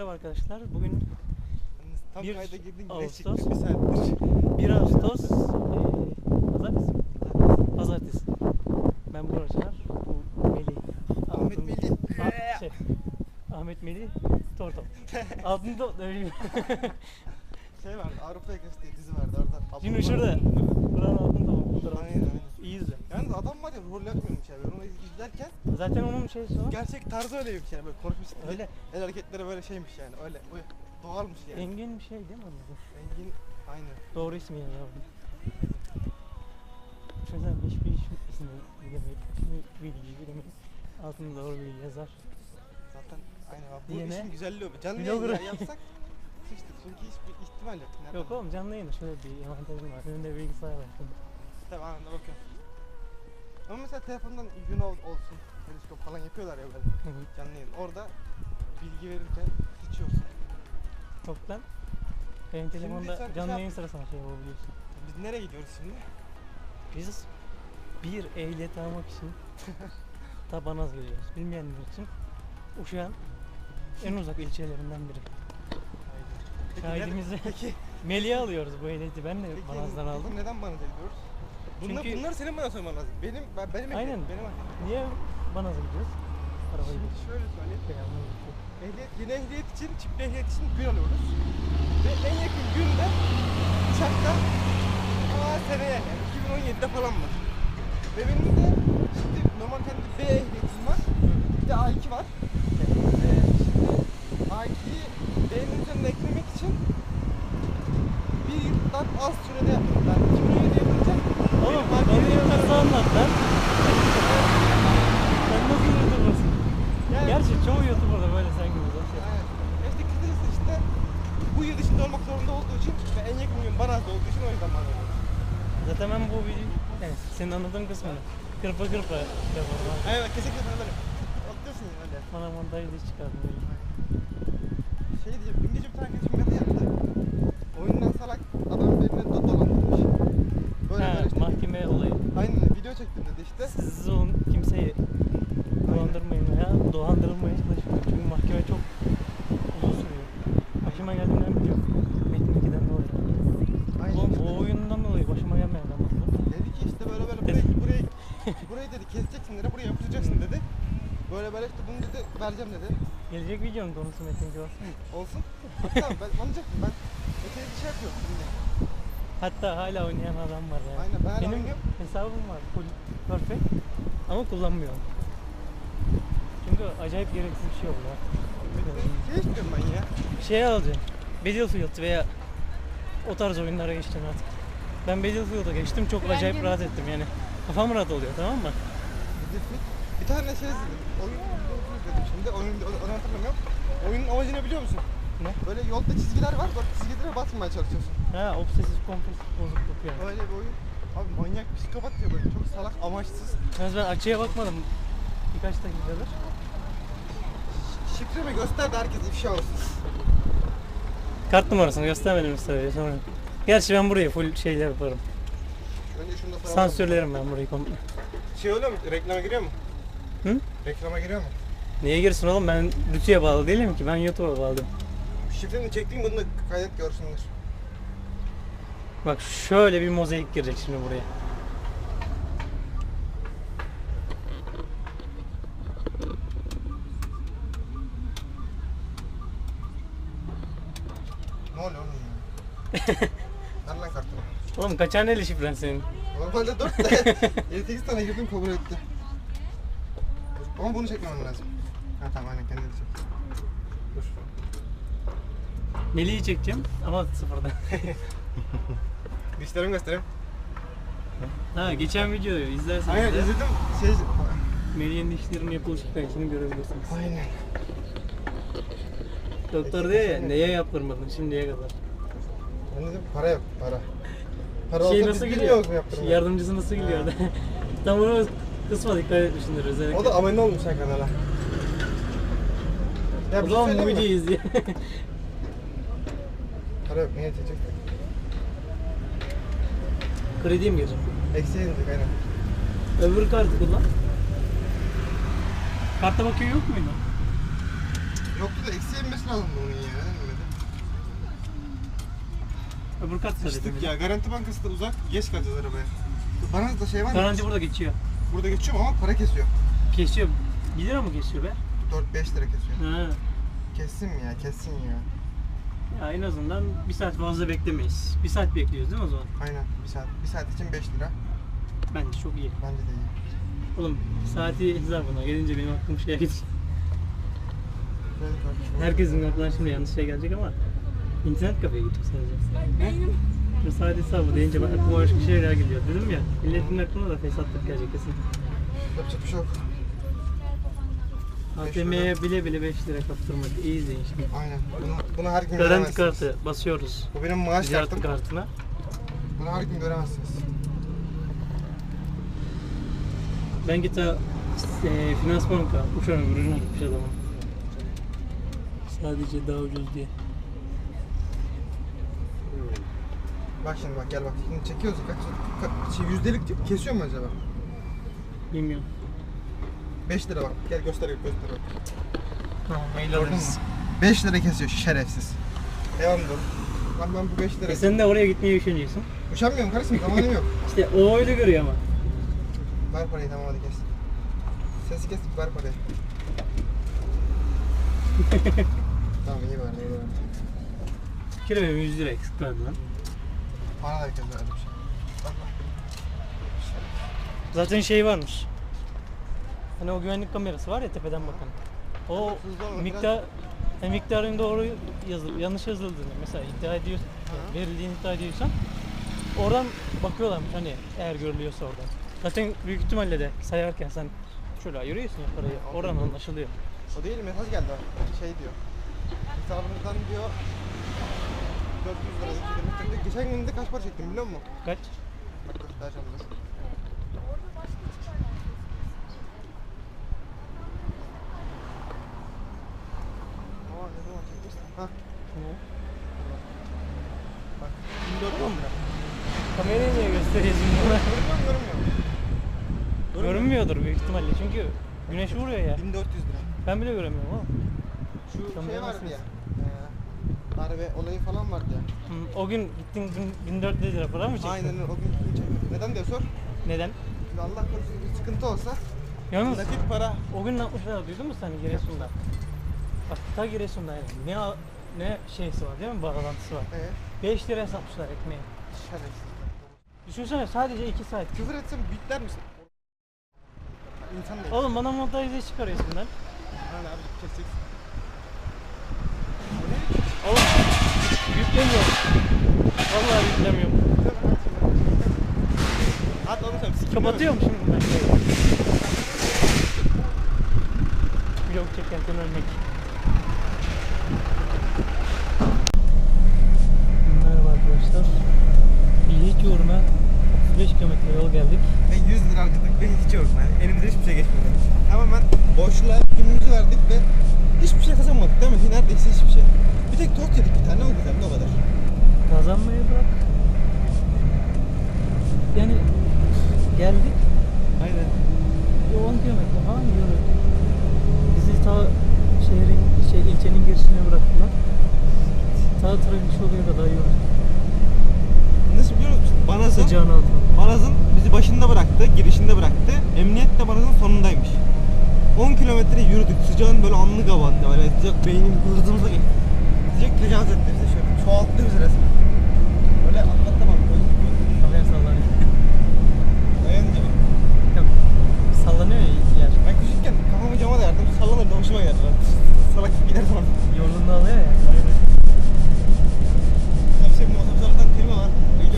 merhaba arkadaşlar. Bugün Tam Bir kayda girdin Ağustos. bir saattir. 1 Ağustos eee, Pazartesi. Pazartesi. Ben Buraçlar, bu Melih. Ahmet Altın- Melih. Ah, şey, Ahmet Melih Tortop. Altında öyle Şey vardı Avrupa Yakası diye dizi vardı orada. Şimdi şurada. Buranın altında bak. bu tarafta. Aynen aynen. İyi izle. Yalnız adam var ya rol yapmıyormuş ya. Ben onu izlerken Zaten onun şeysi var. gerçek tarzı öyleymiş yani böyle korkmuş. Öyle. El hareketleri böyle şeymiş yani öyle. öyle doğalmış yani. Engin bir şey değil mi? onun adı? Engin aynen. Doğru ismi yani abi. Şöyle hiçbir iş ismi bilemeyiz. Hiçbir bilgi bilemeyiz. Altında doğru bilgi yazar. Zaten aynen abi. Bu Yine işin güzelliği o. Canlı vlogger. yayın ya- yapsak. Çünkü hiçbir ihtimal yok. Nereden Yok oğlum canlı yayında şöyle bir avantajım var. Önünde bilgisayar var. Tabii anında bakıyorum. Ama mesela telefondan gün ol- olsun, teleskop falan yapıyorlar ya böyle Hı hı. canlı yayın. Orada bilgi verirken sıçıyorsun. Çoktan benim Şimdi telefonda sen canlı şey yayın sırasında şey yapabiliyorsun. Biz nereye gidiyoruz şimdi? Biz bir ehliyet almak için Tabanaz geliyoruz. Bilmeyenler için Uşak'ın en uzak ilçelerinden biri. Şahidimizi Peki, Melih'e alıyoruz bu ehliyeti. Ben de peki, Banaz'dan aldım. peki neden bana ediyoruz? Bunlar, Çünkü- bunları senin bana sorman lazım. Benim, ben, benim Aynen. ehliyetim, benim ehliyetim. Niye Banaz'a gidiyoruz? Arabayı Şimdi şöyle söyleyeyim. gidiyor. Ehliyet, yeni ehliyet için, çift ehliyet için gün alıyoruz. Ve en yakın günde uçakta aa seneye yani 2017'de falan var. Ve benim de şimdi normal kendi B ehliyetim var. Bir de A2 var. Ee, şimdi A2'yi B'nin üzerine eklemek için bir yıldan az sürede yaptım. Ben 2017 yapınca Oğlum benim A2'yi konuyu nasıl anlat lan? Sen nasıl YouTuber'sın? Yani- Gerçi çoğu YouTuber'da böyle sen gibi zaten. Evet. İşte kısacası işte bu yıl içinde olmak zorunda olduğu için ve en yakın gün Banaz'da olduğu için o yüzden bana oluyor. Zaten ben bu video, evet, senin anladığın kırpa yapalım. Aynen kesinlikle sana böyle. Atlıyorsun öyle. Bana montajda hiç çıkardım böyle. Şey diyeceğim, gece bir tane arkadaşım yaptı salak adam birine do dolandırmış. Böyle ha, böyle işte. mahkeme olayı. Aynen video çektim dedi işte. Siz olun kimseyi dolandırmayın veya dolandırılmaya çalışmayın. Çünkü mahkeme çok uzun sürüyor. Başıma geldiğinden biliyorum. Metin 2'den dolayı. Aynen. Oğlum işte. o oyundan dolayı başıma gelmeyen anlatılır. Dedi ki işte böyle böyle burayı, burayı, burayı dedi keseceksin dedi, burayı yapıştıracaksın dedi. Böyle böyle işte bunu dedi vereceğim dedi. Gelecek videonun konusu Metin 2 olsun. Olsun. Hatta ben olacaktım ben öteye bir şey yapıyorum şimdi. Hatta hala oynayan adam var yani. Aynen, ben hala Benim oynuyorum. hesabım var full perfect ama kullanmıyorum. Çünkü acayip gereksiz bir şey oldu ha. Şey istiyorum ben ya. Şey alacağım. Battlefield veya o tarz oyunlara geçeceğim artık. Ben Battlefield'a geçtim çok acayip rahat ettim yani. Kafam rahat oluyor tamam mı? Bir tane şey izledim. Oyun izledim şimdi. Oyun onu hatırlamıyorum. Oyunun amacını biliyor musun? Ne? Böyle yolda çizgiler var. Bak çizgilere basmaya çalışıyorsun. Ha obsesif kompulsif bozukluk yani. Öyle bir oyun. Abi manyak psikopat diyor böyle. Çok salak, amaçsız. Yalnız ben açıya bakmadım birkaç dakikadır. Şifremi göster de herkes ifşa olsun. Kart numarasını göstermedim sonra. Gerçi ben burayı full şeyler yaparım. Önce şunu da soralım. Sansürlerim ben burayı komple. Şey oluyor mu? Reklama giriyor mu? Hı? Reklama giriyor mu? Niye girsin oğlum ben Rütü'ye bağlı değilim ki ben YouTube'a bağlıyım. Şifreni çektiğim bunu da kaydet görsünler. Bak şöyle bir mozaik girecek şimdi buraya. Ne oluyor oğlum ya? Oğlum kaç haneli şifren senin? Normalde 4 de 7-8 tane girdim kabul etti. Ama bunu çekmem lazım. Ha tamam aynen kendini çek. Dur. Melih'i çekeceğim ama sıfırdan. Dişlerimi göstereyim. ha geçen videoyu izlerseniz Aynen de izledim. Şey... Melih'in dişlerinin yapılış hikayesini görebilirsiniz. Aynen. Doktor diyor ya neye yaptırmadın şimdiye kadar. Ben dedim para yok para. Para şey nasıl mu Şey, yardımcısı nasıl gülüyordu? Tam onu kısma dikkat etmişsindir özellikle. O da abone olmuş ha kanala. Ya o bir şey zaman mi? videoyu izliyor. Para yok niye çekecek? Krediye mi gireceğim? Eksiye inecek aynen. Öbür kartı kullan. Karta bakıyor yok muydu? Yoktu da eksi 25 lazımdı onun ya. Öbür kat Sıçtık ya. Garanti Bankası da uzak. Geç kalacağız arabaya. Bana da şey var mı? Garanti burada geçiyor. Burada geçiyorum ama para kesiyor. Kesiyor. 1 lira mı kesiyor be? 4-5 lira kesiyor. Ha. Kessin mi ya? Kessin ya. Ya en azından bir saat fazla beklemeyiz. Bir saat bekliyoruz değil mi o zaman? Aynen. Bir saat. Bir saat için 5 lira. Bence çok iyi. Bence de iyi. Oğlum saati hesabına gelince benim aklım şeye gidiyor. Kardeşim. Herkesin aklına şimdi yanlış şey gelecek ama internet kafeye gittik sadece. Bu saat hesabı deyince bak aklıma başka şeyler geliyor. Dedim ya milletin aklına da fesatlık gelecek kesin. Yapacak bir şey yok. ATM'ye bile bile 5 lira kaptırmak. İyi izleyin şimdi. Aynen. Bunu, bunu her gün Garanti göremezsiniz. kartı basıyoruz. Bu benim maaş Ziyaret kartım. kartına. Bunu her gün göremezsiniz. Ben git e, finans banka uçağın ürünü gitmiş adamım. Sadece daha ucuz diye. Bak şimdi bak gel bak. Şimdi çekiyoruz kaç, kaç şey, yüzdelik kesiyor mu acaba? Bilmiyorum. 5 lira bak. Gel göster göster bak. Tamam mail Gördün mü? 5 lira kesiyor şerefsiz. Devam dur. Bak ben bu 5 lira. E sen de oraya gitmeye üşeniyorsun. Uçamıyorum kardeşim zamanım yok. İşte o öyle görüyor ama. Ver parayı tamam hadi kes. Sesi kes ver parayı. tamam iyi var iyi. Kira benim 100 lira eksik verdi lan. Bana da kes öyle bir şey. Zaten şey varmış. Hani o güvenlik kamerası var ya tepeden bakan. O miktar e, miktarın doğru yazıl yanlış yazıldığını mesela iddia ediyorsan, Ha. verildiğini iddia ediyorsan oradan bakıyorlarmış hani eğer görülüyorsa oradan. Zaten büyük ihtimalle de sayarken sen şöyle ayırıyorsun ya parayı. Oradan anlaşılıyor. O değil mesaj geldi. Şey diyor. Hesabınızdan diyor 400 lira ki. Geçen gün de kaç para çektim biliyor musun? Kaç? Bak göstereceğim dur. Aa ne zaman çekmiştim? Hah Ne? bak 1410 lira. Kamerayı niye gösteriyorsun bana? Mu? Görünmüyordur büyük ihtimalle çünkü güneş vuruyor ya. 1400 lira. Ben bile göremiyorum ama. Şu Sen şey vardı ya. Darbe olayı falan vardı ya. Hı, O gün gittin bin- 1400 lira para mı çektin? Aynen öyle, o gün kim çekmedi. Neden diye sor. Neden? Şimdi Allah korusun bir sıkıntı olsa Yalnız nakit para o gün ne yapmışlar duydun mu sen Giresun'da? Bak ta Giresun'da yani. Ne, a- ne şeysi var değil mi? Bağlantısı var. ee, 5 lira satmışlar ekmeği. şerefsiz. Düşünsene sadece 2 saat. Küfür etsem bipler misin? İnsan değil. Oğlum bana montajda çıkarıyorsun lan. Hani abi keseceksin. Oğlum yüklemiyorum. Vallahi yüklemiyorum. At oğlum sen sikim Kapatıyorum şimdi ben şeyi. Vlog çekerken ölmek. Merhaba arkadaşlar. Hiç yoruma 35 kilometre yol geldik. Ve 100 lira harcadık ve hiç yok yani. Elimize hiçbir şey geçmedi. Tamamen boşluğa günümüzü verdik ve hiçbir şey kazanmadık değil mi? Neredeyse hiçbir şey. Bir tek tost yedik bir tane o güzel o kadar. Kazanmayı bırak. Yani geldik. Aynen. Bir 10 kilometre falan yürüdük. Bizi ta şehrin, şey ilçenin girişine bıraktılar. Ta trafik oluyor kadar yürüdük. Nasıl biliyor musun? Banaz'ın, Sıcağın altında. Banaz'ın bizi başında bıraktı, girişinde bıraktı. Emniyet de Banaz'ın sonundaymış. 10 kilometre yürüdük. Sıcağın böyle anlı kabandı. Öyle sıcak beynim hırzımıza geçti. Sıcak tecavüz etti bizi şöyle. Çoğalttı bizi resmen. Öyle anlatamam. Kamera sallanıyor. Dayanınca bak. Yok. Sallanıyor ya yer. Ben küçükken kafamı cama dayardım. Sallanırdı hoşuma geldi. Ben salak gibi giderdim orada. Yolunda alıyor ya. Tabii senin otobüslerden klima var.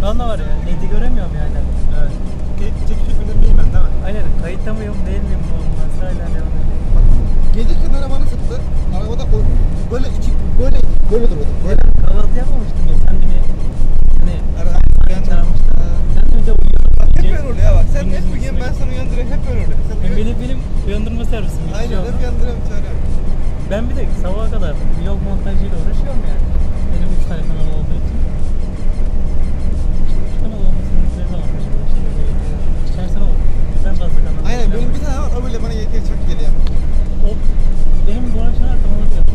Şu anda var ya. Neti göremiyorum yani. Evet. Çekip çekmeden bilmem değil mi? Aynen. Kayıtta mıyım değil miyim bu olmaz. Hala devam ediyor. Gelirken arabanı sıktı. Arabada o böyle içi böyle duruyordu. Böyle. Kahvaltı yapmamıştım ya. Sen beni hani Ara, sen çağırmıştın. Ben de bir de uyuyordum. Hep böyle oluyor bak. Sen hep uyuyan ben sana uyandırıyorum. Hep böyle oluyor. Sen Ben benim, benim uyandırma servisim. Aynen hep uyandırıyorum çağırıyorum. Ben bir de sabaha kadar vlog montajıyla uğraşıyorum yani. Benim 3 tane kanal olduğu için. Şimdi 3 kanal olmasının ne zaman başladı işte böyle. Geçen sene oldu. Birden fazla kanal. Aynen benim bir tane var o böyle bana yetiyor çok geliyor. O benim bu akşam kanalı yaptım.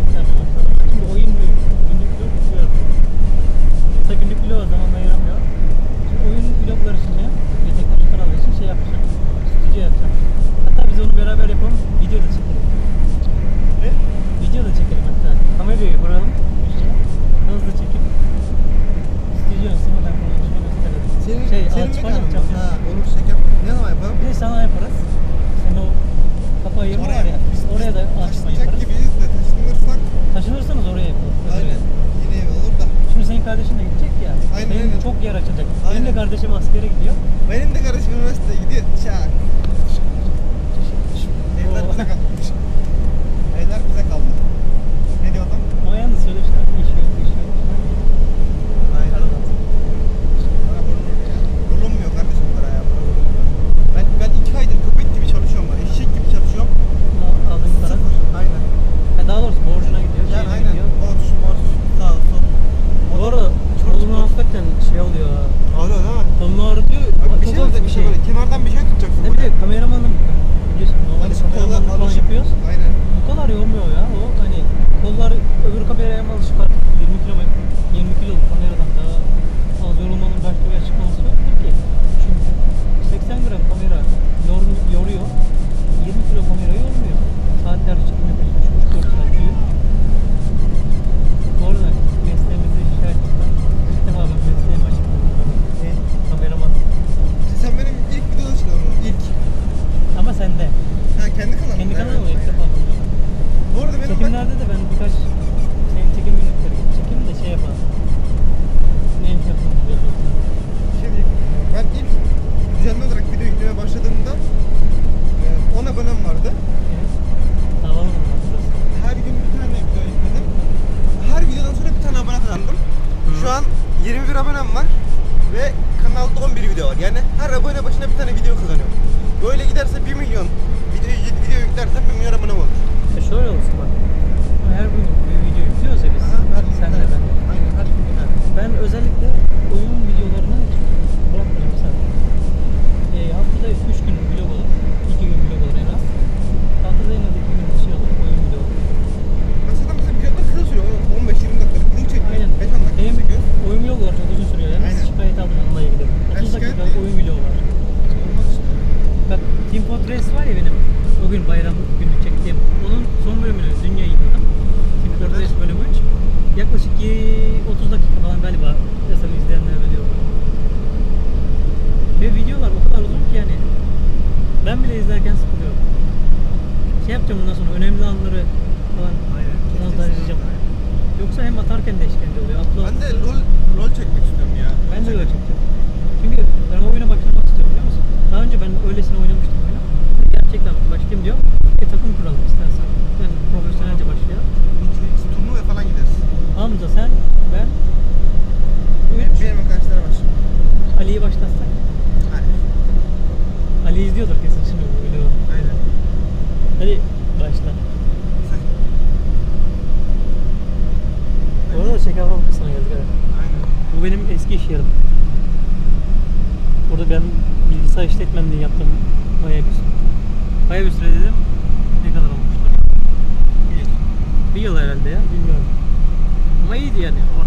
Pimpo Dress var ya benim o gün bayram günü çektiğim. Onun son bölümünü dün yayınladım. Pimpo evet. Dress bölümü 3. Yaklaşık 30 dakika falan galiba yazan izleyenler biliyor. Ve videolar o kadar uzun ki yani ben bile izlerken sıkılıyorum. Şey yapacağım bundan sonra önemli anları falan Aynen, nazarlayacağım. Yoksa hem atarken de işkence oluyor. Atla, ben de LOL, LOL çekmek istiyorum ya. Şeker fabrikasına geldik evet. Aynen. Bu benim eski iş yerim. Burada ben bilgisayar işletmenliği yaptım bayağı bir süre. Bayağı bir süre dedim. Ne kadar olmuştu? Bir yıl. Bir yıl herhalde ya bilmiyorum. Ama iyiydi yani. O